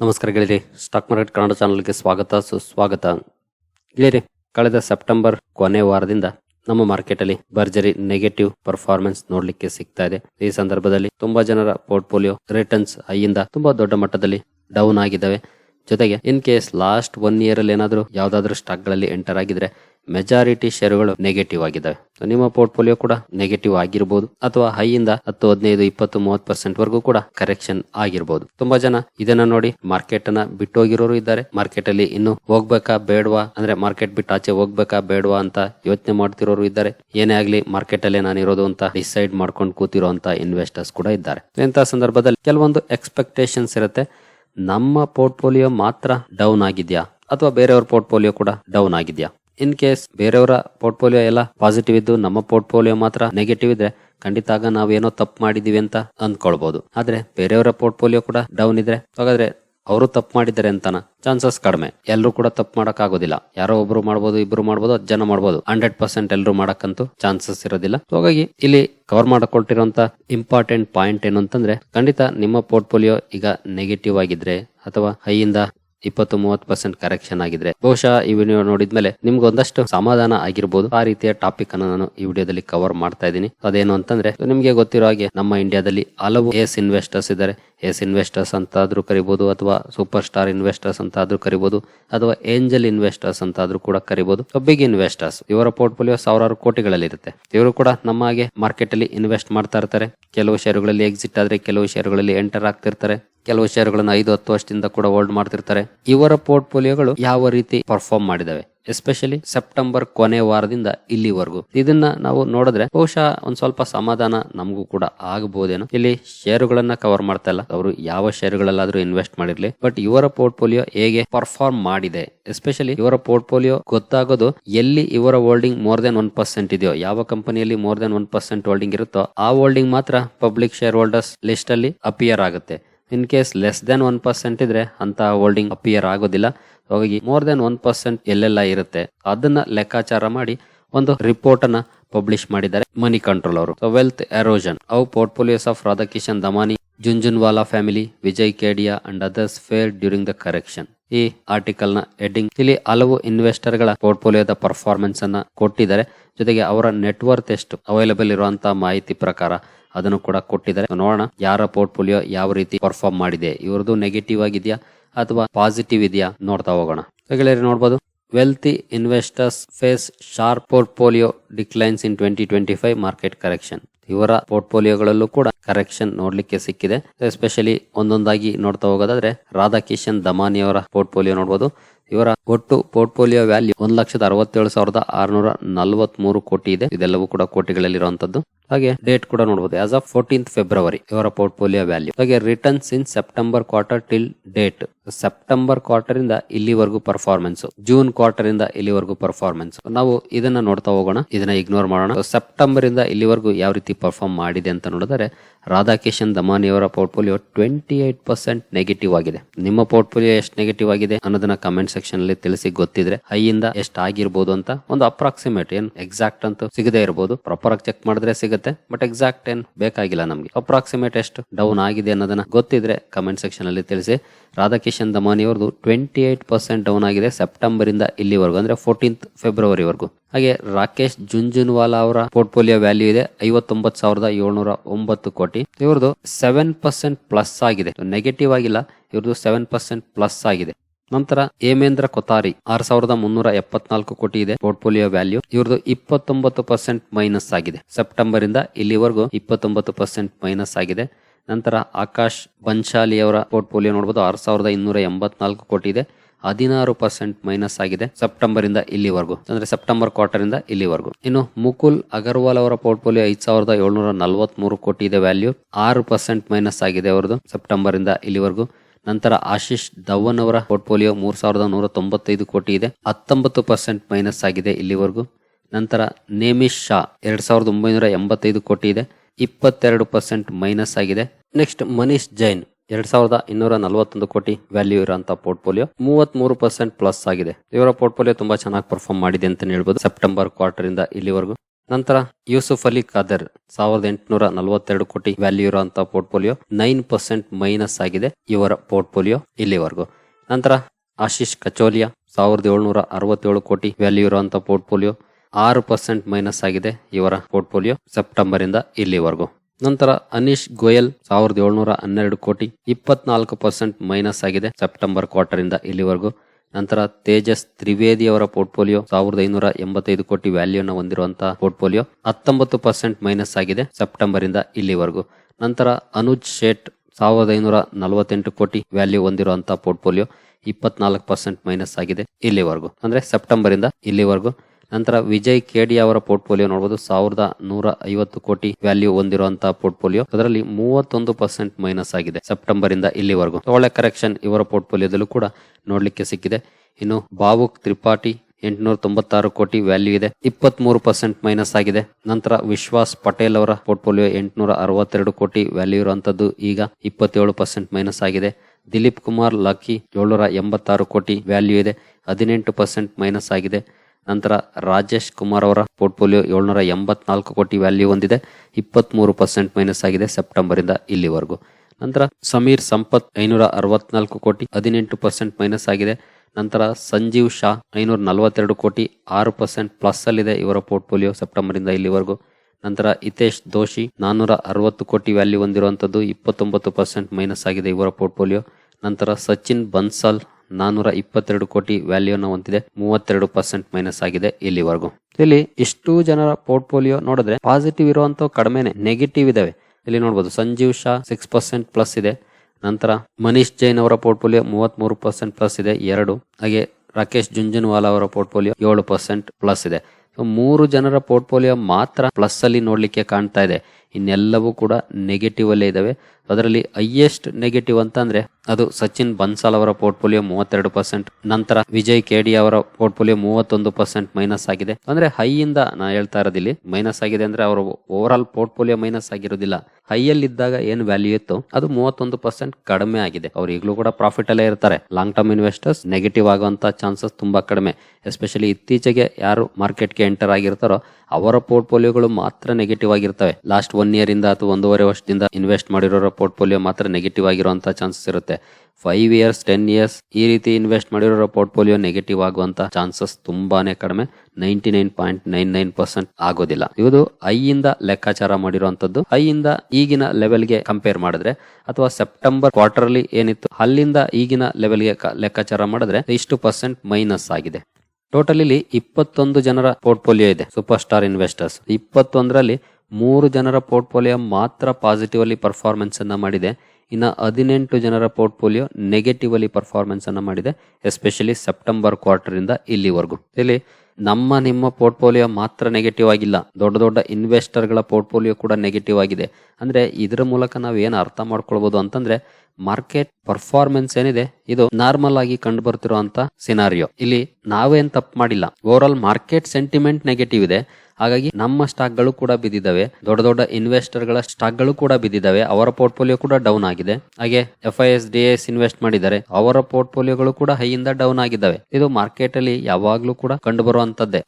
ನಮಸ್ಕಾರ ಗೆಳೆಯರಿ stock market Kannada ಚಾನಲ್ಗೆ ಸ್ವಾಗತ, ಸುಸ್ವಾಗತ. ಗೆಳೆಯರಿ ಕಳೆದ ಸೆಪ್ಟೆಂಬರ್ ಕೊನೆ ವಾರದಿಂದ ನಮ್ಮ ಮಾರ್ಕೆಟ್ ಅಲ್ಲಿ ಭರ್ಜರಿ ನೆಗೆಟಿವ್ ಪರ್ಫಾರ್ಮೆನ್ಸ್ ನೋಡ್ಲಿಕ್ಕೆ ಸಿಗ್ತಾ ಇದೆ. ಈ ಸಂದರ್ಭದಲ್ಲಿ ತುಂಬಾ ಜನರ ಪೋರ್ಟ್ಫೋಲಿಯೋ ರಿಟರ್ನ್ಸ್ ಐಯಿಂದ ತುಂಬಾ ದೊಡ್ಡ ಮಟ್ಟದಲ್ಲಿ ಡೌನ್ ಆಗಿದ್ದಾವೆ. ಜೊತೆಗೆ in case last one year ಅಲ್ಲಿ ಏನಾದರೂ ಯಾವ್ದಾದ್ರು ಸ್ಟಾಕ್ಗಳಲ್ಲಿ ಎಂಟರ್ ಆಗಿದ್ರೆ ಮೆಜಾರಿಟಿ ಶೇರುಗಳು ನೆಗೆಟಿವ್ ಆಗಿದ್ದಾವೆ. ನಿಮ್ಮ ಪೋರ್ಟ್ಫೋಲಿಯೋ ಕೂಡ ನೆಗೆಟಿವ್ ಆಗಿರಬಹುದು ಅಥವಾ ಹೈಯಿಂದ ಹತ್ತು, ಹದಿನೈದು, ಇಪ್ಪತ್ತು, ಮೂವತ್ತು ಪರ್ಸೆಂಟ್ ವರೆಗೂ ಕೂಡ ಕರೆಕ್ಷನ್ ಆಗಿರಬಹುದು ತುಂಬಾ ಜನ ಇದನ್ನ ನೋಡಿ ಮಾರ್ಕೆಟ್ ಅನ್ನ ಬಿಟ್ಟೋಗಿರೋರು ಇದ್ದಾರೆ. ಮಾರ್ಕೆಟ್ ಅಲ್ಲಿ ಇನ್ನು ಹೋಗ್ಬೇಕಾ, ಬೇಡವಾ? ಅಂದ್ರೆ ಮಾರ್ಕೆಟ್ ಬಿಟ್ಟು ಆಚೆ ಹೋಗ್ಬೇಕಾ, ಬೇಡವಾ ಅಂತ ಯೋಚನೆ ಮಾಡ್ತಿರೋರು ಇದ್ದಾರೆ. ಏನೇ ಆಗ್ಲಿ ಮಾರ್ಕೆಟ್ ಅಲ್ಲೇ ನಾನು ಇರೋದು ಅಂತ ಡಿಸೈಡ್ ಮಾಡ್ಕೊಂಡು ಕೂತಿರೋ ಅಂತ ಇನ್ವೆಸ್ಟರ್ಸ್ ಕೂಡ ಇದ್ದಾರೆ. ಇಂತಹ ಸಂದರ್ಭದಲ್ಲಿ ಕೆಲವೊಂದು ಎಕ್ಸ್ಪೆಕ್ಟೇಷನ್ಸ್ ಇರುತ್ತೆ. ನಮ್ಮ ಪೋರ್ಟ್ಫೋಲಿಯೋ ಮಾತ್ರ ಡೌನ್ ಆಗಿದ್ಯಾ? ಅಥವಾ ಬೇರೆಯವ್ರ ಪೋರ್ಟ್ಫೋಲಿಯೋ ಕೂಡ ಡೌನ್ ಆಗಿದ್ಯಾ? ಇನ್ ಕೇಸ್ ಬೇರೆಯವರ ಪೋರ್ಟ್ಫೋಲಿಯೋ ಎಲ್ಲ ಪಾಸಿಟಿವ್ ಇದ್ದು ನಮ್ಮ ಪೋರ್ಟ್ಫೋಲಿಯೋ ಮಾತ್ರ ನೆಗೆಟಿವ್ ಇದ್ರೆ ಖಂಡಿತ ಆಗ ನಾವೇನೋ ತಪ್ಪು ಮಾಡಿದೀವಿ ಅಂತ ಅಂದ್ಕೊಳ್ಬಹುದು ಆದ್ರೆ ಬೇರೆಯವರ ಪೋರ್ಟ್ಫೋಲಿಯೋ ಕೂಡ ಡೌನ್ ಇದ್ರೆ ಹಾಗಾದ್ರೆ ಅವರು ತಪ್ಪು ಮಾಡಿದ್ದಾರೆ ಅಂತಾನ? ಚಾನ್ಸಸ್ ಕಡಿಮೆ. ಎಲ್ಲರೂ ಕೂಡ ತಪ್ಪು ಮಾಡಕ್ ಆಗೋದಿಲ್ಲ ಯಾರೋ ಒಬ್ರು ಮಾಡ್ಬೋದು, ಇಬ್ರು ಮಾಡ್ಬೋದು, ಹತ್ತು ಜನ ಮಾಡ್ಬೋದು. ಹಂಡ್ರೆಡ್ ಪರ್ಸೆಂಟ್ ಎಲ್ಲರೂ ಮಾಡಕ್ಕಂತೂ ಚಾನ್ಸಸ್ ಇರೋದಿಲ್ಲ. ಹಾಗಾಗಿ ಇಲ್ಲಿ ಕವರ್ ಮಾಡಿಕೊಟ್ಟಿರುವಂತ ಇಂಪಾರ್ಟೆಂಟ್ ಪಾಯಿಂಟ್ ಏನು ಅಂತಂದ್ರೆ ಖಂಡಿತ ನಿಮ್ಮ ಪೋರ್ಟ್ಫೋಲಿಯೋ ಈಗ ನೆಗೆಟಿವ್ ಆಗಿದ್ರೆ ಅಥವಾ ಹೈಯಿಂದ ಇಪ್ಪತ್ತು ಮೂವತ್ತು ಪರ್ಸೆಂಟ್ ಕರೆಕ್ಷನ್ ಆಗಿದ್ರೆ, ಬಹುಶಃ ಈ ವಿಡಿಯೋ ನೋಡಿದ್ಮೇಲೆ ನಿಮ್ಗೆ ಒಂದಷ್ಟು ಸಮಾಧಾನ ಆಗಿರ್ಬೋದು. ಆ ರೀತಿಯ ಟಾಪಿಕ್ ಅನ್ನು ನಾನು ಈ ವಿಡಿಯೋದಲ್ಲಿ ಕವರ್ ಮಾಡ್ತಾ ಇದ್ದೀನಿ. ಅದೇನು ಅಂತಂದ್ರೆ, ನಿಮಗೆ ಗೊತ್ತಿರೋ ಹಾಗೆ ನಮ್ಮ ಇಂಡಿಯಾದಲ್ಲಿ ಹಲವು ಎಸ್ ಇನ್ವೆಸ್ಟರ್ಸ್ ಇದ್ದಾರೆ. ಎಸ್ ಇನ್ವೆಸ್ಟರ್ಸ್ ಅಂತ ಆದ್ರೂ ಕರಿಬಹುದು ಅಥವಾ ಸೂಪರ್ ಸ್ಟಾರ್ ಇನ್ವೆಸ್ಟರ್ಸ್ ಅಂತ ಆದ್ರೂ ಕರಿಬಹುದು ಅಥವಾ ಏಂಜಲ್ ಇನ್ವೆಸ್ಟರ್ಸ್ ಅಂತ ಆದ್ರೂ ಕೂಡ ಕರಿಬಹುದು ಬಿಗ್ ಇನ್ವೆಸ್ಟರ್ಸ್ ಇವರ ಪೋರ್ಟ್ಫೋಲಿಯೋ ಸಾವಿರಾರು ಕೋಟಿಗಳಲ್ಲಿ ಇರುತ್ತೆ ಇವರು ಕೂಡ ನಮ್ಮ ಹಾಗೆ ಮಾರ್ಕೆಟ್ ಅಲ್ಲಿ ಇನ್ವೆಸ್ಟ್ ಮಾಡ್ತಾ ಇರ್ತಾರೆ. ಕೆಲವು ಶೇರುಗಳಲ್ಲಿ ಎಕ್ಸಿಟ್ ಆದ್ರೆ, ಕೆಲವು ಶೇರುಗಳಲ್ಲಿ ಎಂಟರ್ ಆಗ್ತಿರ್ತಾರೆ. ಕೆಲವು ಷೇರುಗಳನ್ನು ಐದು, ಹತ್ತು ವರ್ಷದಿಂದ ಕೂಡ ಹೋಲ್ಡ್ ಮಾಡ್ತಿರ್ತಾರೆ. ಇವರ ಪೋರ್ಟ್ಫೋಲಿಯೋಗಳು ಯಾವ ರೀತಿ ಪರ್ಫಾರ್ಮ್ ಮಾಡಿದವೆ? ಎಸ್ಪೆಷಲಿ ಸೆಪ್ಟೆಂಬರ್ ಕೊನೆ ವಾರದಿಂದ ಇಲ್ಲಿವರೆಗೂ. ಇದನ್ನ ನಾವು ನೋಡಿದ್ರೆ ಬಹುಶಃ ಒಂದ್ ಸ್ವಲ್ಪ ಸಮಾಧಾನ ನಮಗೂ ಕೂಡ ಆಗಬಹುದೇನೋ ಇಲ್ಲಿ ಶೇರುಗಳನ್ನ ಕವರ್ ಮಾಡ್ತಾ ಇಲ್ಲ. ಅವರು ಯಾವ ಶೇರುಗಳಲ್ಲಾದ್ರೂ ಇನ್ವೆಸ್ಟ್ ಮಾಡಿರ್ಲಿ. ಬಟ್ ಇವರ ಪೋರ್ಟ್ಫೋಲಿಯೋ ಹೇಗೆ ಪರ್ಫಾರ್ಮ್ ಮಾಡಿದೆ? ಎಸ್ಪೆಷಲಿ ಇವರ ಪೋರ್ಟ್ಫೋಲಿಯೋ ಗೊತ್ತಾಗೋದು ಎಲ್ಲಿ ಇವರ holding more than one percent ಇದೆಯೋ, ಯಾವ ಕಂಪನಿಯಲ್ಲಿ more than one percent holding ಇರುತ್ತೋ, ಆ ಹೋಲ್ಡಿಂಗ್ ಮಾತ್ರ ಪಬ್ಲಿಕ್ ಶೇರ್ ಹೋಲ್ಡರ್ಸ್ ಲಿಸ್ಟ್ ಅಲ್ಲಿ ಅಪಿಯರ್ ಆಗುತ್ತೆ. In case less than one percent ಇದ್ರೆ ಅಂತ ಹೋಲ್ಡಿಂಗ್ ಅಪಿಯರ್ ಆಗೋದಿಲ್ಲ. ಹಾಗಾಗಿ ಮೋರ್ ದೆನ್ ಒನ್ ಪರ್ಸೆಂಟ್ ಎಲ್ಲೆಲ್ಲ ಇರುತ್ತೆ. ಅದನ್ನ ಲೆಕ್ಕಾಚಾರ ಮಾಡಿ ಒಂದು ರಿಪೋರ್ಟ್ ಅನ್ನ ಪಬ್ಲಿಷ್ ಮಾಡಿದ್ದಾರೆ ಮನಿ ಕಂಟ್ರೋಲ್ ಅವರು. ವೆಲ್ತ್ ಎರೋಷನ್ ಅವು portfolios of Radhakishan Damani Jhunjhunwala family Vijay Kedia and others fare during the correction ಈ ಆರ್ಟಿಕಲ್ನ ಹೆಡ್ಡಿಂಗ್ ಇಲ್ಲಿ ಹಲವು ಇನ್ವೆಸ್ಟರ್ಗಳ ಪೋರ್ಟ್ಫೋಲಿಯೋದ ಪರ್ಫಾರ್ಮೆನ್ಸ್ ಅನ್ನ ಕೊಟ್ಟಿದ್ದಾರೆ. ಜೊತೆಗೆ ಅವರ ನೆಟ್ವರ್ತ್ ಎಷ್ಟು ಅವೈಲೇಬಲ್ ಇರುವಂತಹ ಮಾಹಿತಿ ಪ್ರಕಾರ. ಅದನ್ನು ಕೂಡ ಕೊಟ್ಟಿದ್ದಾರೆ. ನೋಡೋಣ ಯಾರ ಪೋರ್ಟ್ಫೋಲಿಯೋ ಯಾವ ರೀತಿ ಪರ್ಫಾರ್ಮ್ ಮಾಡಿದೆ. ಇವ್ರದ್ದು ನೆಗೆಟಿವ್ ಆಗಿದೆಯಾ ಅಥವಾ ಪಾಸಿಟಿವ್ ಇದೆಯಾ ನೋಡ್ತಾ ಹೋಗೋಣ. ಗೆಳೆಯರು ನೋಡಬಹುದು wealthy investors face sharp portfolio declines in twenty twenty five market correction ಇವರ ಪೋರ್ಟ್ಫೋಲಿಯೋಗಳಲ್ಲೂ ಕೂಡ ಕರೆಕ್ಷನ್ ನೋಡ್ಲಿಕ್ಕೆ ಸಿಕ್ಕಿದೆ. ಎಸ್ಪೆಷಲಿ ಒಂದೊಂದಾಗಿ ನೋಡ್ತಾ ಹೋಗೋದಾದ್ರೆ ರಾಧಾಕಿಶನ್ ದಮಾನಿ ಅವರ ಪೋರ್ಟ್ಫೋಲಿಯೋ ನೋಡಬಹುದು ಇವರ ಒಟ್ಟು ಪೋರ್ಟ್ಫೋಲಿಯೋ ವ್ಯಾಲ್ಯೂ ಒಂದ್ ಲಕ್ಷದ ಅರವತ್ತೇಳು ಸಾವಿರದ ಆರುನೂರ ನಲವತ್ಮೂರು ಕೋಟಿ ಇದೆ. ಇದೆಲ್ಲವೂ ಕೂಡ ಕೋಟಿಗಳಲ್ಲಿರುವಂತದ್ದು. ಹಾಗೆ ಡೇಟ್ ಕೂಡ ನೋಡಬಹುದು ಆಸ್ ಆಫ್ ಫೋರ್ಟೀನ್ತ್ ಫೆಬ್ರವರಿ ಇವರ ಪೋರ್ಟ್ಫೋಲಿಯೋ ವ್ಯಾಲ್ಯೂ ಹಾಗೆ returns in September quarter till date September quarter ಇಂದ ಇಲ್ಲಿವರೆಗೂ ಪರ್ಫಾರ್ಮೆನ್ಸ್ ಜೂನ್ ಕ್ವಾರ್ಟರ್ ಇಂದ ಇಲ್ಲಿವರೆಗೂ ಪರ್ಫಾರ್ಮೆನ್ಸ್ ನಾವು ಇದನ್ನ ನೋಡ್ತಾ ಹೋಗೋಣ. ಇದನ್ನ ಇಗ್ನೋರ್ ಮಾಡೋಣ. ಸೆಪ್ಟೆಂಬರ್ ಇಂದ ಇಲ್ಲಿವರೆಗೂ ಯಾವ ರೀತಿ ಪರ್ಫಾರ್ಮ್ ಮಾಡಿದೆ ಅಂತ ನೋಡಿದರೆ Radhakishan ದಮಾನಿಯವರ portfolio twenty eight percent negative ಆಗಿದೆ. ನಿಮ್ಮ ಪೋರ್ಟ್ಫೋಲಿಯೋ ಎಷ್ಟು ನೆಗೆಟಿವ್ ಆಗಿದೆ ಅನ್ನೋದನ್ನ ಕಮೆಂಟ್ ಸೆಕ್ಷನ್ ಅಲ್ಲಿ ತಿಳಿಸಿ ಗೊತ್ತಿದ್ರೆ ಹೈಯಿಂದ ಎಷ್ಟು ಆಗಿರ್ಬೋದು ಅಂತ ಒಂದು ಅಪ್ರಾಕ್ಸಿಮೇಟ್ ಏನ್ ಎಕ್ಸಾಕ್ಟ್ ಅಂತ ಸಿಗದೇ ಇರಬಹುದು ಪ್ರಾಪರ್ ಆಗಿ ಚೆಕ್ ಮಾಡಿದ್ರೆ ಸಿಗುತ್ತೆ ಬಟ್ ಎಕ್ಸಾಕ್ಟ್ ಏನ್ ಬೇಕಾಗಿಲ್ಲ ನಮಗೆ. ಅಪ್ರಾಕ್ಸಿಮೇಟ್ ಎಷ್ಟು ಡೌನ್ ಆಗಿದೆ ಅನ್ನೋದನ್ನ ಗೊತ್ತಿದ್ರೆ ಕಮೆಂಟ್ ಸೆಕ್ಷನ್ ಅಲ್ಲಿ ತಿಳಿಸಿ. ರಾಧಾಕಿಶನ್ ದಮಾನಿ ಅವ್ರದ್ದು ಟ್ವೆಂಟಿ ಏಟ್ ಪರ್ಸೆಂಟ್ ಡೌನ್ ಆಗಿದೆ ಸೆಪ್ಟೆಂಬರ್ ಇಂದ ಇಲ್ಲಿವರೆಗೂ, ಅಂದ್ರೆ ಫೋರ್ಟೀನ್ತ್ ಫೆಬ್ರವರಿವರೆಗೂ ಹಾಗೆ ರಾಕೇಶ್ ಜುಂಜುನ್ವಾಲಾ ಅವರ ಪೋರ್ಟ್ಫೋಲಿಯೋ ವ್ಯಾಲ್ಯೂ ಇದೆ ಐವತ್ತೊಂಬತ್ತು ಸಾವಿರದ ಏಳ್ನೂರ ಒಂಬತ್ತು ಕೋಟಿ. ಇವರದು ಸೆವೆನ್ ಪರ್ಸೆಂಟ್ ಪ್ಲಸ್ ಆಗಿದೆ. ನೆಗೆಟಿವ್ ಆಗಿಲ್ಲ ಇವರದು ಸೆವೆನ್ ಪರ್ಸೆಂಟ್ ಪ್ಲಸ್ ಆಗಿದೆ. ನಂತರ ಹೇಮೇಂದ್ರ ಕೊತಾರಿ ಆರ್ ಸಾವಿರದ ಮುನ್ನೂರ ಎಪ್ಪತ್ನಾಲ್ಕು ಕೋಟಿ ಇದೆ ಪೋರ್ಟ್ಫೋಲಿಯೋ ವ್ಯಾಲ್ಯೂ. ಇವರದು ಇಪ್ಪತ್ತೊಂಬತ್ತು ಪರ್ಸೆಂಟ್ ಮೈನಸ್ ಆಗಿದೆ. ಸೆಪ್ಟೆಂಬರ್ ಇಂದ ಇಲ್ಲಿವರೆಗೂ ಇಪ್ಪತ್ತೊಂಬತ್ತು ಪರ್ಸೆಂಟ್ ಮೈನಸ್ ಆಗಿದೆ. ನಂತರ ಆಕಾಶ್ ಬನ್ಶಾಲಿ ಅವರ ಪೋರ್ಟ್ಫೋಲಿಯೋ ನೋಡಬಹುದು ಆರ್ ಸಾವಿರದ ಇನ್ನೂರ ಎಂಬತ್ನಾಲ್ಕು ಕೋಟಿ ಇದೆ. ಹದಿನಾರು ಪರ್ಸೆಂಟ್ ಮೈನಸ್ ಆಗಿದೆ ಸೆಪ್ಟೆಂಬರ್ ಇಂದ ಇಲ್ಲಿವರೆಗೂ. ಅಂದ್ರೆ ಸೆಪ್ಟೆಂಬರ್ ಕ್ವಾರ್ಟರ್ ಇಂದ ಇಲ್ಲಿವರೆಗೂ. ಇನ್ನು ಮುಕುಲ್ ಅಗರ್ವಾಲ್ ಅವರ ಪೋರ್ಟ್ಫೋಲಿಯೋ ಐದ್ ಸಾವಿರದ ಏಳ್ನೂರ ನಲವತ್ತ್ ಮೂರು ಕೋಟಿ ಇದೆ ವ್ಯಾಲ್ಯೂ. ಆರು ಪರ್ಸೆಂಟ್ ಮೈನಸ್ ಆಗಿದೆ ಅವರದು ಸೆಪ್ಟೆಂಬರ್ ಇಂದ ಇಲ್ಲಿವರೆಗೂ. ನಂತರ ಆಶೀಶ್ ಧವನ್ ಅವರ ಪೋರ್ಟ್ಫೋಲಿಯೋ ಮೂರ್ ಸಾವಿರದ ನೂರ ತೊಂಬತ್ತೈದು ಕೋಟಿ ಇದೆ. ಹತ್ತೊಂಬತ್ತು ಪರ್ಸೆಂಟ್ ಮೈನಸ್ ಆಗಿದೆ ಇಲ್ಲಿವರೆಗೂ. ನಂತರ ನೇಮಿಶ್ ಶಾ ಎರಡ್ ಸಾವಿರದ ಒಂಬೈನೂರ ಎಂಬತ್ತೈದು ಕೋಟಿ ಇದೆ. ಇಪ್ಪತ್ತೆರಡು ಪರ್ಸೆಂಟ್ ಮೈನಸ್ ಆಗಿದೆ. ನೆಕ್ಸ್ಟ್ ಮನೀಶ್ ಜೈನ್. ಎರಡ್ ಸಾವಿರದ ಇನ್ನೂರ ನಲವತ್ತೊಂದು ಕೋಟಿ ವ್ಯಾಲ್ಯೂ ಇರುವಂತಹ ಪೋರ್ಟ್ಫೋಲಿಯೋ ಮೂವತ್ತ್ ಮೂರು ಪರ್ಸೆಂಟ್ ಪ್ಲಸ್ ಆಗಿದೆ. ಇವರ ಪೋರ್ಟ್ಫೋಲಿಯೋ ತುಂಬಾ ಚೆನ್ನಾಗಿ ಪರ್ಫಾರ್ಮ್ ಮಾಡಿದೆ ಅಂತ ಹೇಳ್ಬೋದು. ಸೆಪ್ಟೆಂಬರ್ ಕ್ವಾರ್ಟರ್ ಇಂದ ಇಲ್ಲಿವರೆಗೂ. ನಂತರ ಯೂಸುಫ್ ಅಲಿ ಖಾದರ್ ಸಾವಿರದ ಎಂಟುನೂರ ನಲವತ್ತೆರಡು ಕೋಟಿ ವ್ಯಾಲ್ಯೂ ಇರುವಂತಹ ಪೋರ್ಟ್ಫೋಲಿಯೋ ನೈನ್ ಪರ್ಸೆಂಟ್ ಮೈನಸ್ ಆಗಿದೆ ಇವರ ಪೋರ್ಟ್ಫೋಲಿಯೋ ಇಲ್ಲಿವರೆಗೂ. ನಂತರ ಆಶೀಶ್ ಕಚೋಲಿಯಾ ಸಾವಿರದ ಏಳ್ನೂರ ಅರವತ್ತೇಳು ಕೋಟಿ ವ್ಯಾಲ್ಯೂ ಇರುವಂತಹ ಪೋರ್ಟ್ಫೋಲಿಯೋ ಆರು ಪರ್ಸೆಂಟ್ ಮೈನಸ್ ಆಗಿದೆ ಇವರ ಪೋರ್ಟ್ಫೋಲಿಯೋ ಸೆಪ್ಟೆಂಬರ್ ಇಂದ ಇಲ್ಲಿವರೆಗೂ. ನಂತರ ಅನೀಶ್ ಗೋಯಲ್ ಸಾವಿರದ ಏಳ್ನೂರ ಹನ್ನೆರಡು ಕೋಟಿ ಇಪ್ಪತ್ನಾಲ್ಕು ಪರ್ಸೆಂಟ್ ಮೈನಸ್ ಆಗಿದೆ ಸೆಪ್ಟೆಂಬರ್ ಕ್ವಾರ್ಟರ್ ಇಂದ ಇಲ್ಲಿವರೆಗೂ. ನಂತರ ತೇಜಸ್ ತ್ರಿವೇದಿ ಅವರ ಪೋರ್ಟ್ಫೋಲಿಯೋ ಸಾವಿರದ ಐನೂರ ಎಂಬತ್ತೈದು ಕೋಟಿ ವ್ಯಾಲ್ಯೂನ ಹೊಂದಿರುವಂತಹ ಪೋರ್ಟ್ಫೋಲಿಯೋ ಹತ್ತೊಂಬತ್ತು ಪರ್ಸೆಂಟ್ ಮೈನಸ್ ಆಗಿದೆ ಸೆಪ್ಟೆಂಬರ್ ಇಂದ ಇಲ್ಲಿವರೆಗೂ. ನಂತರ ಅನುಜ್ ಶೇಟ್ ಸಾವಿರದ ಐನೂರ ನಲವತ್ತೆಂಟು ಕೋಟಿ ವ್ಯಾಲ್ಯೂ ಹೊಂದಿರುವಂತಹ ಪೋರ್ಟ್ಫೋಲಿಯೋ ಇಪ್ಪತ್ನಾಲ್ಕು ಪರ್ಸೆಂಟ್ ಮೈನಸ್ ಆಗಿದೆ ಇಲ್ಲಿವರೆಗೂ. ಅಂದ್ರೆ ಸೆಪ್ಟೆಂಬರ್ ಇಂದ ಇಲ್ಲಿವರೆಗೂ ನಂತರ ವಿಜಯ್ ಕೆಡಿ ಅವರ ಪೋರ್ಟ್ಫೋಲಿಯೋ ನೋಡಬಹುದು ಸಾವಿರದ ನೂರ ಐವತ್ತು ಕೋಟಿ ವ್ಯಾಲ್ಯೂ ಹೊಂದಿರುವಂತಹ ಪೋರ್ಟ್ಫೋಲಿಯೋ. ಅದರಲ್ಲಿ ಮೂವತ್ತೊಂದು ಪರ್ಸೆಂಟ್ ಮೈನಸ್ ಆಗಿದೆ ಸೆಪ್ಟೆಂಬರ್ ಇಂದ ಇಲ್ಲಿವರೆಗೂ. ಒಳ್ಳೆ ಕರೆಕ್ಷನ್ ಇವರ ಪೋರ್ಟ್ಫೋಲಿಯೋದಲ್ಲೂ ಕೂಡ ನೋಡ್ಲಿಕ್ಕೆ ಸಿಕ್ಕಿದೆ. ಇನ್ನು ಬಾವುಕ್ ತ್ರಿಪಾಠಿ ಎಂಟುನೂರ ತೊಂಬತ್ತಾರು ಕೋಟಿ ವ್ಯಾಲ್ಯೂ ಇದೆ. ಇಪ್ಪತ್ತ್ ಮೂರು ಪರ್ಸೆಂಟ್ ಮೈನಸ್ ಆಗಿದೆ. ನಂತರ ವಿಶ್ವಾಸ್ ಪಟೇಲ್ ಅವರ ಪೋರ್ಟ್ಫೋಲಿಯೋ ಎಂಟುನೂರ ಅರವತ್ತೆರಡು ಕೋಟಿ ವ್ಯಾಲ್ಯೂ ಇರುವಂತದ್ದು ಈಗ ಇಪ್ಪತ್ತೇಳು ಪರ್ಸೆಂಟ್ ಮೈನಸ್ ಆಗಿದೆ. ದಿಲೀಪ್ ಕುಮಾರ್ ಲಕ್ಕಿ ಏಳ್ನೂರ ಎಂಬತ್ತಾರು ಕೋಟಿ ವ್ಯಾಲ್ಯೂ ಇದೆ. ಹದಿನೆಂಟು ಪರ್ಸೆಂಟ್ ಮೈನಸ್ ಆಗಿದೆ. ನಂತರ ರಾಜೇಶ್ ಕುಮಾರ್ ಅವರ ಪೋರ್ಟ್ಫೋಲಿಯೋ ಏಳ್ನೂರ ಎಂಬತ್ನಾಲ್ಕು ಕೋಟಿ ವ್ಯಾಲ್ಯೂ ಹೊಂದಿದೆ. ಇಪ್ಪತ್ಮೂರು ಪರ್ಸೆಂಟ್ ಮೈನಸ್ ಆಗಿದೆ ಸೆಪ್ಟೆಂಬರಿಂದ ಇಲ್ಲಿವರೆಗೂ. ನಂತರ ಸಮೀರ್ ಸಂಪತ್ ಐನೂರ ಅರವತ್ನಾಲ್ಕು ಕೋಟಿ ಹದಿನೆಂಟು ಪರ್ಸೆಂಟ್ ಮೈನಸ್ ಆಗಿದೆ. ನಂತರ ಸಂಜೀವ್ ಶಾ ಐನೂರ ನಲವತ್ತೆರಡು ಕೋಟಿ ಆರು ಪರ್ಸೆಂಟ್ ಪ್ಲಸ್ ಅಲ್ಲಿದೆ ಇವರ ಪೋರ್ಟ್ಫೋಲಿಯೋ ಸೆಪ್ಟೆಂಬರಿಂದ ಇಲ್ಲಿವರೆಗೂ. ನಂತರ ಹಿತೇಶ್ ದೋಷಿ ನಾನ್ನೂರ ಅರವತ್ತು ಕೋಟಿ ವ್ಯಾಲ್ಯೂ ಹೊಂದಿರುವಂಥದ್ದು ಇಪ್ಪತ್ತೊಂಬತ್ತು ಪರ್ಸೆಂಟ್ ಮೈನಸ್ ಆಗಿದೆ ಇವರ ಪೋರ್ಟ್ಫೋಲಿಯೋ. ನಂತರ ಸಚಿನ್ ಬನ್ಸಾಲ್ ನಾನೂರ ಇಪ್ಪತ್ತೆರಡು ಕೋಟಿ ವ್ಯಾಲ್ಯೂನ ಹೊಂದಿದೆ ಮೂವತ್ತೆರಡು ಪರ್ಸೆಂಟ್ ಮೈನಸ್ ಆಗಿದೆ ಇಲ್ಲಿವರೆಗೂ. ಇಲ್ಲಿ ಇಷ್ಟು ಜನರ ಪೋರ್ಟ್ಫೋಲಿಯೋ ನೋಡಿದ್ರೆ ಪಾಸಿಟಿವ್ ಇರುವಂತ ಕಡಿಮೆನೆ, ನೆಗೆಟಿವ್ ಇದಾವೆ. ಇಲ್ಲಿ ನೋಡಬಹುದು Sanjeev Shah six percent plus ಇದೆ. ನಂತರ ಮನೀಶ್ ಜೈನ್ ಅವರ ಪೋರ್ಟ್ಫೋಲಿಯೋ ಮೂವತ್ತ್ ಮೂರು ಪರ್ಸೆಂಟ್ ಪ್ಲಸ್ ಇದೆ, ಎರಡು. ಹಾಗೆ ರಾಕೇಶ್ ಜುಂಜುನ್ವಾಲಾ ಅವರ ಪೋರ್ಟ್ಫೋಲಿಯೋ ಏಳು ಪರ್ಸೆಂಟ್ ಪ್ಲಸ್ ಇದೆ. ಮೂರು ಜನರ ಪೋರ್ಟ್ಫೋಲಿಯೋ ಮಾತ್ರ ಪ್ಲಸ್ ಅಲ್ಲಿ ನೋಡ್ಲಿಕ್ಕೆ ಕಾಣ್ತಾ ಇದೆ. ಇನ್ನೆಲ್ಲವೂ ಕೂಡ ನೆಗೆಟಿವ್ ಅಲ್ಲೇ ಇದಾವೆ. ಅದರಲ್ಲಿ ಹೈಯೆಸ್ಟ್ ನೆಗೆಟಿವ್ ಅಂತ ಅಂದ್ರೆ ಅದು ಸಚಿನ್ ಬನ್ಸಾಲ್ ಅವರ ಪೋರ್ಟ್ಫೋಲಿಯೋ ಮೂವತ್ತೆರಡು ಪರ್ಸೆಂಟ್ ನಂತರ ವಿಜಯ್ ಕೆಡಿ ಅವರ ಪೋರ್ಟ್ಫೋಲಿಯೋ ಮೂವತ್ತೊಂದು ಪರ್ಸೆಂಟ್ ಮೈನಸ್ ಆಗಿದೆ. ಅಂದ್ರೆ ಹೈ ಇಂದ ನಾ ಹೇಳ್ತಾ ಇರೋದಿಲ್ಲಿ ಮೈನಸ್ ಆಗಿದೆ ಅಂದ್ರೆ ಅವರ ಓವರ್ ಆಲ್ ಪೋರ್ಟ್ಫೋಲಿಯೋ ಮೈನಸ್ ಆಗಿರೋದಿಲ್ಲ. ಹೈಯಲ್ಲಿ ಇದ್ದಾಗ ಏನ್ ವ್ಯಾಲ್ಯೂ ಇತ್ತು? ಅದು ಮೂವತ್ತೊಂದು ಪರ್ಸೆಂಟ್ ಕಡಿಮೆ ಆಗಿದೆ. ಅವ್ರು ಈಗಲೂ ಕೂಡ ಪ್ರಾಫಿಟ್ ಅಲ್ಲೇ ಇರ್ತಾರೆ. ಲಾಂಗ್ ಟರ್ಮ್ ಇನ್ವೆಸ್ಟರ್ಸ್ ನೆಗೆಟಿವ್ ಆಗುವಂತ ಚಾನ್ಸಸ್ ತುಂಬಾ ಕಡಿಮೆ. ಎಸ್ಪೆಷಲಿ ಇತ್ತೀಚೆಗೆ ಯಾರು ಮಾರ್ಕೆಟ್ಗೆ ಎಂಟರ್ ಆಗಿರ್ತಾರೋ, ಅವರ ಪೋರ್ಟ್ಫೋಲಿಯೋಗಳು ಮಾತ್ರ ನೆಗೆಟಿವ್ ಆಗಿರ್ತವೆ. ಲಾಸ್ಟ್ ಒನ್ ಇಯರ್ ಇಂದ ಅಥವಾ ಒಂದೂವರೆ ವರ್ಷದಿಂದ ಇನ್ವೆಸ್ಟ್ ಮಾಡಿರೋ ಪೋರ್ಟ್ಫೋಲಿಯೋ ಮಾತ್ರ ನೆಗೆಟಿವ್ ಆಗಿರುವಂತ ಚಾನ್ಸಸ್ ಇರುತ್ತೆ. ಫೈವ್ ಇಯರ್ಸ್ ಟೆನ್ ಇಯರ್ಸ್ ಈ ರೀತಿ ಇನ್ವೆಸ್ಟ್ ಮಾಡಿರೋ ಪೋರ್ಟ್ಫೋಲಿಯೋ ನೆಗೆಟಿವ್ ಆಗುವಂತ ಚಾನ್ಸಸ್ ತುಂಬಾನೇ ಕಡಿಮೆ. Ninety nine point nine nine percent ಆಗೋದಿಲ್ಲ. ಇದು ಐ ಇಂದ ಲೆಕ್ಕಾಚಾರ ಮಾಡಿರುವಂತದ್ದು ಐ ಇಂದ ಈಗಿನ ಲೆವೆಲ್ಗೆ ಕಂಪೇರ್ ಮಾಡಿದ್ರೆ, ಅಥವಾ ಸೆಪ್ಟೆಂಬರ್ ಕ್ವಾರ್ಟರ್ ಅಲ್ಲಿ ಏನಿತ್ತು ಅಲ್ಲಿಂದ ಈಗಿನ ಲೆವೆಲ್ಗೆ ಲೆಕ್ಕಾಚಾರ ಮಾಡಿದ್ರೆ ಇಷ್ಟು ಪರ್ಸೆಂಟ್ ಮೈನಸ್ ಆಗಿದೆ. ಟೋಟಲ್ ಇಲ್ಲಿ ಇಪ್ಪತ್ತೊಂದು ಜನರ ಪೋರ್ಟ್ಫೋಲಿಯೋ ಇದೆ ಸೂಪರ್ ಸ್ಟಾರ್ ಇನ್ವೆಸ್ಟರ್ಸ್ ಇಪ್ಪತ್ತೊಂದರಲ್ಲಿ ಮೂರು ಜನರ ಪೋರ್ಟ್ಫೋಲಿಯೋ ಮಾತ್ರ ಪಾಸಿಟಿವ್ ಅಲ್ಲಿ ಪರ್ಫಾರ್ಮೆನ್ಸ್ ಅನ್ನ ಮಾಡಿದೆ. ಇನ್ನ ಹದಿನೆಂಟು ಜನರ ಪೋರ್ಟ್ಫೋಲಿಯೋ ನೆಗೆಟಿವ್ ಅಲ್ಲಿ ಪರ್ಫಾರ್ಮೆನ್ಸ್ ಅನ್ನ ಮಾಡಿದೆ ಎಸ್ಪೆಷಲಿ ಸೆಪ್ಟೆಂಬರ್ ಕ್ವಾರ್ಟರ್ ಇಂದ ಇಲ್ಲಿವರೆಗೂ. ಇಲ್ಲಿ ನಮ್ಮ ನಿಮ್ಮ ಪೋರ್ಟ್ಫೋಲಿಯೋ ಮಾತ್ರ ನೆಗೆಟಿವ್ ಆಗಿಲ್ಲ. ದೊಡ್ಡ ದೊಡ್ಡ ಇನ್ವೆಸ್ಟರ್ಗಳ ಪೋರ್ಟ್ಫೋಲಿಯೋ ಕೂಡ ನೆಗೆಟಿವ್ ಆಗಿದೆ. ಅಂದ್ರೆ ಇದರ ಮೂಲಕ ನಾವು ಏನು ಅರ್ಥ ಮಾಡ್ಕೊಳ್ಬಹುದು ಅಂತಂದ್ರೆ ಮಾರ್ಕೆಟ್ ಪರ್ಫಾರ್ಮೆನ್ಸ್ ಏನಿದೆ, ಇದು ನಾರ್ಮಲ್ ಆಗಿ ಕಂಡು ಬರ್ತಿರುವಂತ ಸಿನಾರಿಯೋ ಇಲ್ಲಿ ನಾವೇನ್ ತಪ್ಪು ಮಾಡಿಲ್ಲ. Overall market sentiment negative ಇದೆ. ಹಾಗಾಗಿ ನಮ್ಮ ಸ್ಟಾಕ್ಗಳು ಕೂಡ ಬಿದ್ದಿದ್ದಾವೆ. ದೊಡ್ಡ ದೊಡ್ಡ ಇನ್ವೆಸ್ಟರ್ಗಳ ಸ್ಟಾಕ್ಗಳು ಕೂಡ ಬಿದ್ದಿದ್ದಾವೆ. ಅವರ ಪೋರ್ಟ್ಫೋಲಿಯೋ ಕೂಡ ಡೌನ್ ಆಗಿದೆ. ಹಾಗೆ F I S D S invest ಮಾಡಿದ್ದಾರೆ. ಅವರ ಪೋರ್ಟ್ಫೋಲಿಯೋಗಳು ಕೂಡ ಹೈ ಇಂದ ಡೌನ್ ಆಗಿದ್ದಾವೆ. ಇದು ಮಾರ್ಕೆಟ್ ಅಲ್ಲಿ ಯಾವಾಗ್ಲೂ ಕೂಡ ಕಂಡು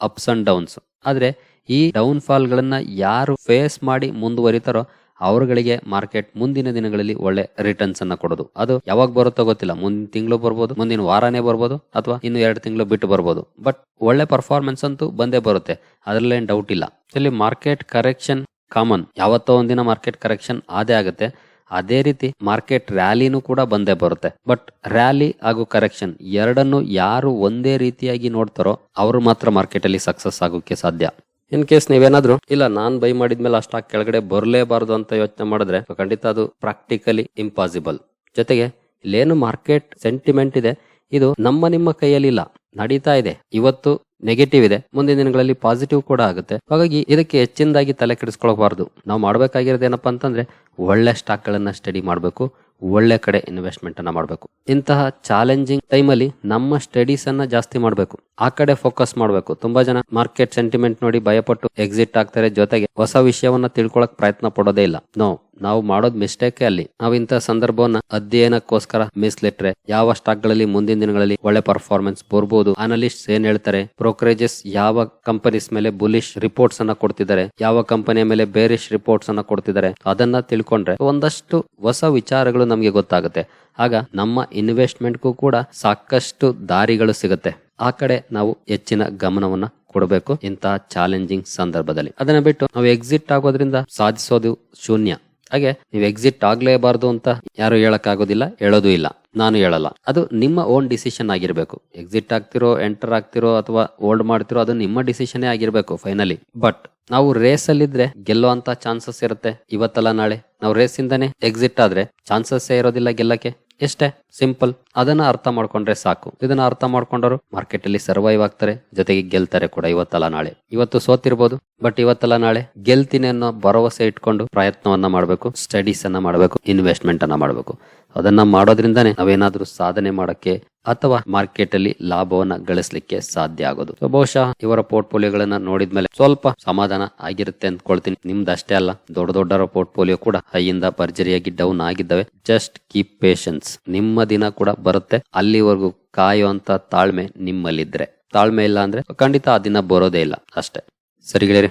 ಅಪ್ಸ್ ಅಂಡ್ ಡೌನ್ಸ್ ಆದ್ರೆ ಈ ಡೌನ್ ಫಾಲ್ ಗಳನ್ನ ಯಾರು ಫೇಸ್ ಮಾಡಿ ಮುಂದುವರಿತಾರೋ ಅವರುಗಳಿಗೆ ಮಾರ್ಕೆಟ್ ಮುಂದಿನ ದಿನಗಳಲ್ಲಿ ಒಳ್ಳೆ ರಿಟರ್ನ್ಸ್ ಅನ್ನ ಕೊಡೋದು. ಅದು ಯಾವಾಗ ಬರುತ್ತೋ ಗೊತ್ತಿಲ್ಲ. ಮುಂದಿನ ತಿಂಗಳು ಬರ್ಬೋದು, ಮುಂದಿನ ವಾರನೇ ಬರ್ಬೋದು, ಅಥವಾ ಇನ್ನು ಎರಡು ತಿಂಗಳು ಬಿಟ್ಟು ಬರ್ಬೋದು. ಬಟ್ ಒಳ್ಳೆ ಪರ್ಫಾರ್ಮೆನ್ಸ್ ಅಂತೂ ಬಂದೇ ಬರುತ್ತೆ. ಅದರಲ್ಲೇನು ಡೌಟ್ ಇಲ್ಲ. ಇಲ್ಲಿ ಮಾರ್ಕೆಟ್ ಕರೆಕ್ಷನ್ ಕಾಮನ್ ಯಾವತ್ತೋ ಒಂದಿನ ಮಾರ್ಕೆಟ್ ಕರೆಕ್ಷನ್ ಆದೇ ಆಗುತ್ತೆ. ಅದೇ ರೀತಿ ಮಾರ್ಕೆಟ್ ರ್ಯಾಲಿನೂ ಕೂಡ ಬಂದೇ ಬರುತ್ತೆ. ಬಟ್ ರ್ಯಾಲಿ ಹಾಗೂ ಕರೆಕ್ಷನ್ ಎರಡನ್ನು ಯಾರು ಒಂದೇ ರೀತಿಯಾಗಿ ನೋಡ್ತಾರೋ, ಅವರು ಮಾತ್ರ ಮಾರ್ಕೆಟ್ ಅಲ್ಲಿ ಸಕ್ಸಸ್ ಆಗೋಕೆ ಸಾಧ್ಯ. ಇನ್ ಕೇಸ್ ನೀವೇನಾದ್ರೂ, ಇಲ್ಲ, ನಾನ್ ಬೈ ಮಾಡಿದ್ಮೇಲೆ ಆ ಸ್ಟಾಕ್ ಕೆಳಗಡೆ ಬರಲೇಬಾರದು ಅಂತ ಯೋಚನೆ ಮಾಡಿದ್ರೆ ಖಂಡಿತ ಅದು ಪ್ರಾಕ್ಟಿಕಲಿ ಇಂಪಾಸಿಬಲ್ ಜೊತೆಗೆ, ಇಲ್ಲೇನು ಮಾರ್ಕೆಟ್ ಸೆಂಟಿಮೆಂಟ್ ಇದೆ, ಇದು ನಮ್ಮ ನಿಮ್ಮ ಕೈಯಲ್ಲಿ ಇಲ್ಲ, ನಡೀತಾ ಇದೆ. ಇವತ್ತು ನೆಗೆಟಿವ್ ಇದೆ, ಮುಂದಿನ ದಿನಗಳಲ್ಲಿ ಪಾಸಿಟಿವ್ ಕೂಡ ಆಗುತ್ತೆ. ಹಾಗಾಗಿ ಇದಕ್ಕೆ ಹೆಚ್ಚಿನದಾಗಿ ತಲೆ ಕೆಡಿಸ್ಕೊಳ್ಬಾರ್ದು. ನಾವು ಮಾಡ್ಬೇಕಾಗಿರೋದು ಏನಪ್ಪಾ ಅಂತಂದ್ರೆ, ಒಳ್ಳೆ ಸ್ಟಾಕ್ ಗಳನ್ನ ಸ್ಟಡಿ ಮಾಡಬೇಕು ಒಳ್ಳೆ ಕಡೆ ಇನ್ವೆಸ್ಟ್ಮೆಂಟ್ ಅನ್ನ ಮಾಡಬೇಕು. ಇಂತಹ ಚಾಲೆಂಜಿಂಗ್ ಟೈಮಲ್ಲಿ ನಮ್ಮ ಸ್ಟಡೀಸ್ ಅನ್ನ ಜಾಸ್ತಿ ಮಾಡಬೇಕು. ಆ ಕಡೆ ಫೋಕಸ್ ಮಾಡಬೇಕು. ತುಂಬಾ ಜನ ಮಾರ್ಕೆಟ್ ಸೆಂಟಿಮೆಂಟ್ ನೋಡಿ ಭಯಪಟ್ಟು ಎಕ್ಸಿಟ್ ಆಗ್ತಾರೆ. ಜೊತೆಗೆ ಹೊಸ ವಿಷಯವನ್ನ ತಿಳ್ಕೊಳಕ್ ಪ್ರಯತ್ನ ಪಡೋದೇ ಇಲ್ಲ. ನೋ ನಾವು ಮಾಡೋದ್ ಮಿಸ್ಟೇಕ್ ಅಲ್ಲಿ. ನಾವು ಇಂಥ ಸಂದರ್ಭವನ್ನ ಅಧ್ಯಯನಕ್ಕೋಸ್ಕರ ಮೀಸಲಿಟ್ರೆ ಯಾವ ಸ್ಟಾಕ್ಗಳಲ್ಲಿ ಮುಂದಿನ ದಿನಗಳಲ್ಲಿ ಒಳ್ಳೆ ಪರ್ಫಾರ್ಮೆನ್ಸ್ ಬರ್ಬೋದು? ಅನಲಿಸ್ಟ್ ಏನ್ ಹೇಳ್ತಾರೆ? ಬ್ರೋಕರೇಜಸ್ ಯಾವ ಕಂಪನೀಸ್ ಮೇಲೆ ಬುಲಿಶ್ ರಿಪೋರ್ಟ್ಸ್ ಅನ್ನ ಕೊಡ್ತಿದ್ದಾರೆ? ಯಾವ ಕಂಪನಿಯ ಮೇಲೆ ಬೇರಿಶ್ ರಿಪೋರ್ಟ್ಸ್ ಅನ್ನ ಕೊಡ್ತಿದ್ದಾರೆ? ಅದನ್ನ ತಿಳ್ಕೊಂಡ್ರೆ ಒಂದಷ್ಟು ಹೊಸ ವಿಚಾರಗಳು ನಮಗೆ ಗೊತ್ತಾಗುತ್ತೆ. ಆಗ ನಮ್ಮ ಇನ್ವೆಸ್ಟ್ಮೆಂಟ್ಗೂ ಕೂಡ ಸಾಕಷ್ಟು ದಾರಿಗಳು ಸಿಗುತ್ತೆ. ಆ ಕಡೆ ನಾವು ಹೆಚ್ಚಿನ ಗಮನವನ್ನ ಕೊಡಬೇಕು ಇಂತಹ ಚಾಲೆಂಜಿಂಗ್ ಸಂದರ್ಭದಲ್ಲಿ. ಅದನ್ನ ಬಿಟ್ಟು ನಾವು ಎಕ್ಸಿಟ್ ಆಗೋದ್ರಿಂದ ಸಾಧಿಸೋದು ಶೂನ್ಯ. ಹಾಗೆ ನೀವು ಎಕ್ಸಿಟ್ ಆಗ್ಲೇಬಾರ್ದು ಅಂತ ಯಾರು ಹೇಳಕ್ ಆಗೋದಿಲ್ಲ ಹೇಳೋದು ಇಲ್ಲ. ನಾನು ಹೇಳಲ್ಲ. ಅದು ನಿಮ್ಮ ಓನ್ ಡಿಸಿಷನ್ ಆಗಿರ್ಬೇಕು. ಎಕ್ಸಿಟ್ ಆಗ್ತಿರೋ ಎಂಟರ್ ಆಗ್ತಿರೋ ಅಥವಾ ಹೋಲ್ಡ್ ಮಾಡ್ತಿರೋ ಅದು ನಿಮ್ಮ ಡಿಸಿಷನ್ ಆಗಿರ್ಬೇಕು ಫೈನಲಿ ಬಟ್ ನಾವು ರೇಸ್ ಅಲ್ಲಿದ್ರೆ ಗೆಲ್ಲುವಂತ ಚಾನ್ಸಸ್ ಇರುತ್ತೆ ಇವತ್ತಲ್ಲ ನಾಳೆ. ನಾವು ರೇಸ್ ಇಂದಾನೆ ಎಕ್ಸಿಟ್ ಆದ್ರೆ ಚಾನ್ಸಸ್ ಇರೋದಿಲ್ಲ ಗೆಲ್ಲಕ್ಕೆ. ಎಷ್ಟೇ ಸಿಂಪಲ್. ಅದನ್ನ ಅರ್ಥ ಮಾಡ್ಕೊಂಡ್ರೆ ಸಾಕು. ಇದನ್ನ ಅರ್ಥ ಮಾಡ್ಕೊಂಡವರು ಮಾರ್ಕೆಟ್ ಅಲ್ಲಿ ಸರ್ವೈವ್ ಆಗ್ತಾರೆ. ಜೊತೆಗೆ ಗೆಲ್ತಾರೆ ಕೂಡ ಇವತ್ತಲ್ಲ ನಾಳೆ. ಇವತ್ತು ಸೋತಿರ್ಬೋದು, ಬಟ್ ಇವತ್ತಲ್ಲ ನಾಳೆ ಗೆಲ್ತೀನಿ ಅನ್ನೋ ಭರವಸೆ ಇಟ್ಕೊಂಡು ಪ್ರಯತ್ನವನ್ನ ಮಾಡಬೇಕು ಸ್ಟಡೀಸ್ ಅನ್ನ ಮಾಡಬೇಕು ಇನ್ವೆಸ್ಟ್ಮೆಂಟ್ ಅನ್ನ ಮಾಡಬೇಕು. ಅದನ್ನ ಮಾಡೋದ್ರಿಂದಾನೇ ನಾವೇನಾದ್ರೂ ಸಾಧನೆ ಮಾಡಕ್ಕೆ ಅಥವಾ ಮಾರ್ಕೆಟ್ ಅಲ್ಲಿ ಲಾಭವನ್ನ ಗಳಿಸಲಿಕ್ಕೆ ಸಾಧ್ಯ ಆಗೋದು. ಬಹುಶಃ ಇವರ ಪೋರ್ಟ್ಫೋಲಿಯೋಗಳನ್ನ ನೋಡಿದ್ಮೇಲೆ ಸ್ವಲ್ಪ ಸಮಾಧಾನ ಆಗಿರುತ್ತೆ ಅಂದ್ಕೊಳ್ತೀನಿ. ನಿಮ್ದು ಅಷ್ಟೇ ಅಲ್ಲ, ದೊಡ್ಡ ದೊಡ್ಡರ ಪೋರ್ಟ್ಫೋಲಿಯೋ ಕೂಡ ಹೈಯಿಂದ ಭರ್ಜರಿಯಾಗಿ ಡೌನ್ ಆಗಿದ್ದಾವೆ. ಜಸ್ಟ್ ಕೀಪ್ ಪೇಷನ್ಸ್ ನಿಮ್ಮ ದಿನ ಕೂಡ ಬರುತ್ತೆ. ಅಲ್ಲಿವರೆಗೂ ಕಾಯುವಂತ ತಾಳ್ಮೆ ನಿಮ್ಮಲ್ಲಿದ್ರೆ. ತಾಳ್ಮೆ ಇಲ್ಲ ಅಂದ್ರೆ ಖಂಡಿತ ಆ ದಿನ ಬರೋದೇ ಇಲ್ಲ. ಅಷ್ಟೇ. ಸರಿ ಗೆಳೆಯರೆ,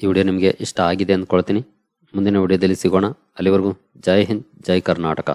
ಈ ವಿಡಿಯೋ ನಿಮಗೆ ಇಷ್ಟ ಆಗಿದೆ ಅಂದ್ಕೊಳ್ತೀನಿ. ಮುಂದಿನ ವಿಡಿಯೋದಲ್ಲಿ ಸಿಗೋಣ. ಅಲ್ಲಿವರೆಗೂ ಜೈ ಹಿಂದ್, ಜೈ ಕರ್ನಾಟಕ.